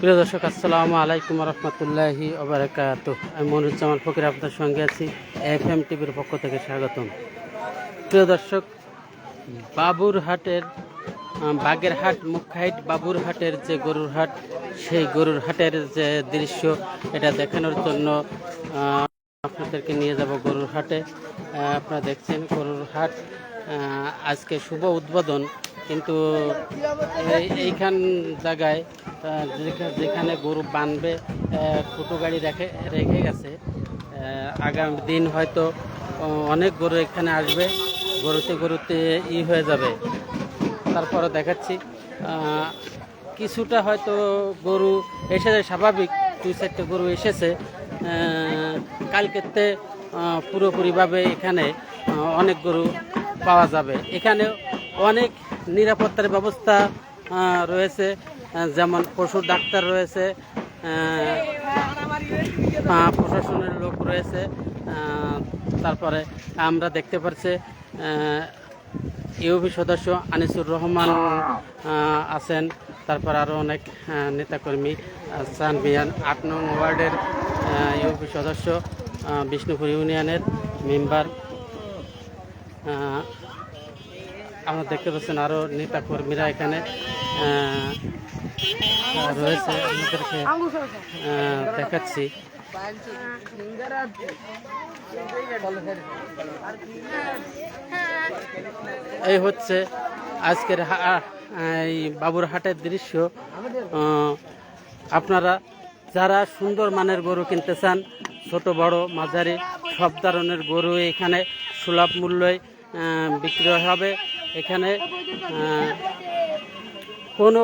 প্রিয় দর্শক, আসসালামু আলাইকুম রহমতুল্লাহি ওবরাকাত। আমি মনুজ্জামান ফকির আপনার সঙ্গে আছি এফ এম টিভির পক্ষ থেকে স্বাগতম। প্রিয় দর্শক, বাবুরহাটের বাগেরহাট মুখাইট বাবুরহাটের যে গরুর হাট, সেই গরুর হাটের যে দৃশ্য, এটা দেখানোর জন্য আপনাদেরকে নিয়ে যাব গরুর হাটে। আপনারা দেখছেন গরুর হাট। আজকে শুভ উদ্বোধন। কিন্তু এইখান জায়গায় যেখানে গরু বানবে ফুটো গাড়ি রেখে রেখে গেছে আগামী দিন হয়তো অনেক গরু এখানে আসবে, গরুতে গরুতে ই হয়ে যাবে। তারপরে দেখাচ্ছি কিছুটা হয়তো গরু এসেছে স্বাভাবিক দুই চারটে গরু এসেছে কালকেতে পুরোপুরিভাবে এখানে অনেক গরু পাওয়া যাবে। এখানে অনেক নিরাপত্তার ব্যবস্থা রয়েছে। যেমন পশুর ডাক্তার রয়েছে প্রশাসনের লোক রয়েছে তারপরে আমরা দেখতে পাচ্ছি ইউপি সদস্য আনিসুর রহমান আছেন। তারপর আরও অনেক নেতাকর্মী সান মিয়ান আট নং ওয়ার্ডের ইউপি সদস্য বিষ্ণুপুর ইউনিয়নের মেম্বার। আমরা দেখতে পাচ্ছেন আরও নেতাকর্মীরা এখানে আহ, আহ, রয়েছে। আপনাদেরকে আহ, দেখাচ্ছি। এই হচ্ছে আজকের বাবুরহাটের দৃশ্য। আপনারা যারা সুন্দর মানের গরু কিনতে চান ছোট বড় মাঝারি সব ধরনের গরু এখানে সুলভ মূল্যে আহ, বিক্রি হবে। এখানে কোনো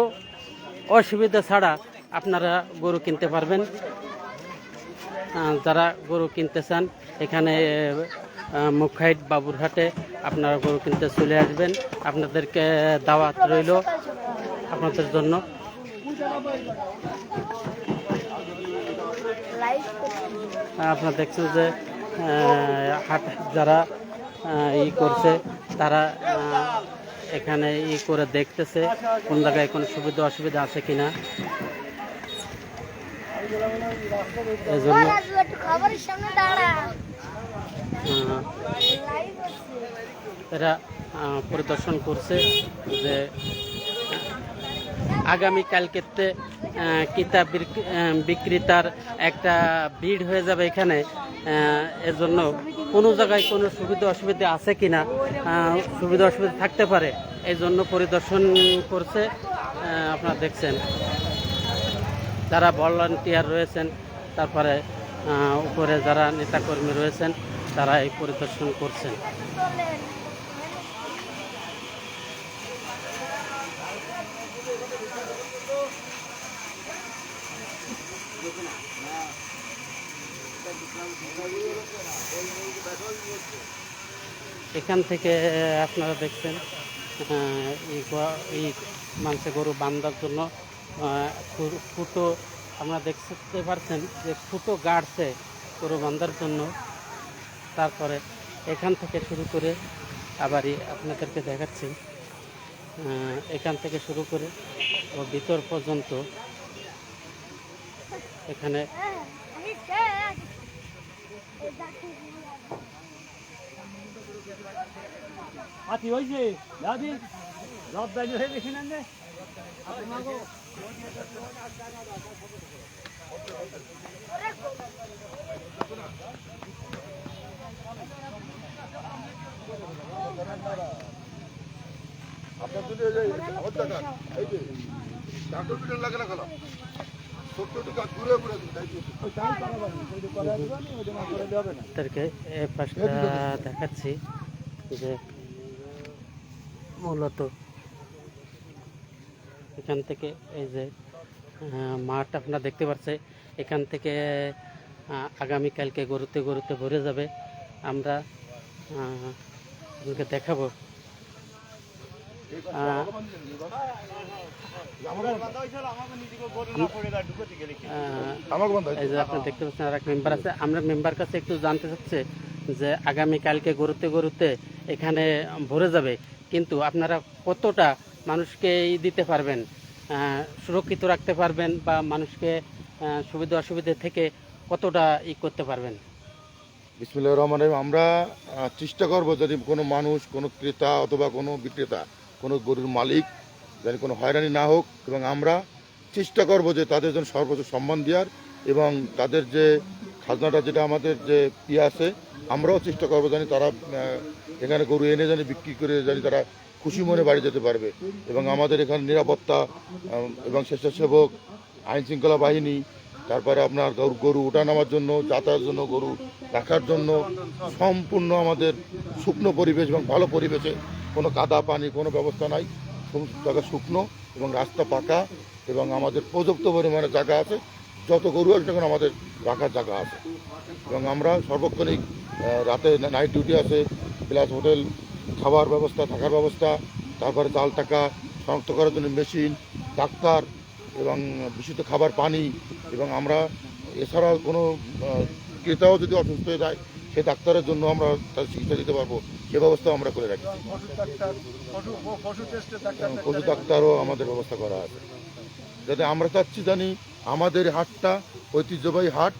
অসুবিধা ছাড়া আপনারা গরু কিনতে পারবেন। যারা গরু কিনতে চান এখানে মুখাইট বাবুরহাটে আপনারা গরু কিনতে চলে আসবেন। আপনাদেরকে দাওয়াত রইল আপনাদের জন্য। আপনারা দেখছেন যে হাট যারা ই করছে। তারা এখানে ই করে দেখতেছে কোন জায়গায় কোনো সুবিধা অসুবিধা আছে কিনা। এরা পরিদর্শন করছে যে আগামী কালকেতে কিতাব বিক- বিক্রেতার একটা ভিড় হয়ে যাবে এখানে। এজন্য কোনো জায়গায় কোনো সুবিধা অসুবিধা আছে কি না সুবিধা অসুবিধা থাকতে পারে। এই জন্য পরিদর্শন করছে আপনারা দেখছেন। যারা ভলান্টিয়ার রয়েছেন, তারপরে উপরে যারা নেতাকর্মী রয়েছেন, তারা এই পরিদর্শন করছেন। এখান থেকে আপনারা দেখছেন এই মাংসে গরু বান্ধার জন্য ফুটো আপনারা দেখতে পারছেন যে ফুটো গাড়ছে গরু বান্ধার জন্য। তারপরে এখান থেকে শুরু করে আবারই আপনাদেরকে দেখাচ্ছি এখান থেকে শুরু করে ও ভিতর পর্যন্ত এখানে আতি হয়েছে দাদি রব দাদি হয়ে গেছি না আপনার দুটো এই যে ডাক্তার লাগে না কেন তাদেরকে দেখাচ্ছি যে মূলত এখান থেকে এই যে মাঠ আপনারা দেখতে পাচ্ছে এখান থেকে আগামীকালকে গরুতে গরুতে ভরে যাবে। আমরা আপনাকে দেখাবো। আপনি দেখতে পাচ্ছেন আর এক মেম্বার আছে। আমরা মেম্বার কাছে একটু জানতে চাচ্ছে যে আগামী কালকে গরুতে গরুতে এখানে ভরে যাবে। কিন্তু আপনারা কতটা মানুষকে ই দিতে পারবেন? সুরক্ষিত রাখতে পারবেন বা মানুষকে সুবিধা অসুবিধা থেকে কতটা ই করতে পারবেন? বিসমুল্লাহ রহমান আমরা চেষ্টা করব যদি কোনো মানুষ কোনো ক্রেতা অথবা কোনো বিক্রেতা কোনো গরুর মালিক যেন কোনো হয়রানি না হোক এবং আমরা চেষ্টা করব যে তাদের জন্য সর্বোচ্চ সম্মান দেওয়ার এবং তাদের যে খাজনাটা যেটা আমাদের যে ইয়ে আছে, আমরাও চেষ্টা করব জানি তারা এখানে গরু এনে জানি বিক্রি করে জানি তারা খুশি মনে বাড়ি যেতে পারবে এবং আমাদের এখানে নিরাপত্তা এবং স্বেচ্ছাসেবক আইন শৃঙ্খলা বাহিনী তারপরে আপনার গরু গরু ওঠা নামার জন্য, যাতায়াতের জন্য গরু রাখার জন্য সম্পূর্ণ আমাদের শুকনো পরিবেশ এবং ভালো পরিবেশে কোনো কাদা পানি, কোনো ব্যবস্থা নাই। সমস্ত জায়গা শুকনো এবং রাস্তা পাকা এবং আমাদের পর্যাপ্ত পরিমাণে জায়গা আছে। যত গরু আছে তখন আমাদের রাখার জায়গা আছে। এবং আমরা সর্বক্ষণিক রাতে নাইট ডিউটি আছে প্লাস হোটেল খাবার ব্যবস্থা, থাকার ব্যবস্থা, তারপরে চাল টাকা শনাক্ত করার জন্য মেশিন ডাক্তার এবং বিশুদ্ধ খাবার পানি এবং আমরা এছাড়া কোনো ক্রেতাও যদি অসুস্থ হয়ে যায়, সে ডাক্তারের জন্য আমরা তার চিকিৎসা দিতে পারব। সে ব্যবস্থাও আমরা করে রাখি পশু ডাক্তারও আমাদের ব্যবস্থা করা আছে। যাতে আমরা চাচ্ছি জানি আমাদের হাটটা ঐতিহ্যবাহী হাট।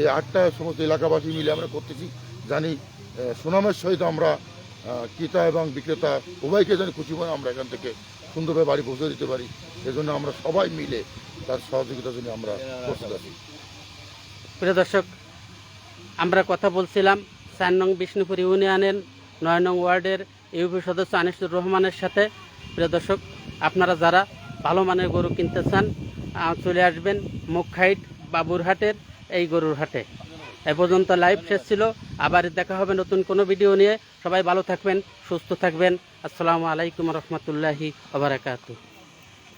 এই হাটটা সমস্ত এলাকাবাসী মিলে আমরা করতেছি। জানি সুনামের সহিত আমরা ক্রেতা এবং বিক্রেতা উভয়কে জানি খুশি মনে আমরা এখান থেকে সুন্দরভাবে বাড়ি পৌঁছে দিতে পারি। সেজন্য আমরা সবাই মিলে তার সহযোগিতার জন্য আমরা প্রস্তুত আছি। প্রিয় দর্শক, আমরা কথা বলছিলাম চার নং বিষ্ণুপুর ইউনিয়নের নয় নং ওয়ার্ডের ইউপি সদস্য আনিসুর রহমানের সাথে। প্রিয় দর্শক, আপনারা যারা ভালো মানের গরু কিনতে চান চলে আসবেন মুখ মুখাইট বাবুরহাটের এই গরুর হাটে। এ পর্যন্ত লাইভ শেষ ছিল। আবার দেখা হবে নতুন কোনো ভিডিও নিয়ে। সবাই ভালো থাকবেন, সুস্থ থাকবেন। আসসালামু আলাইকুম রহমতুল্লাহি আবরাকাতু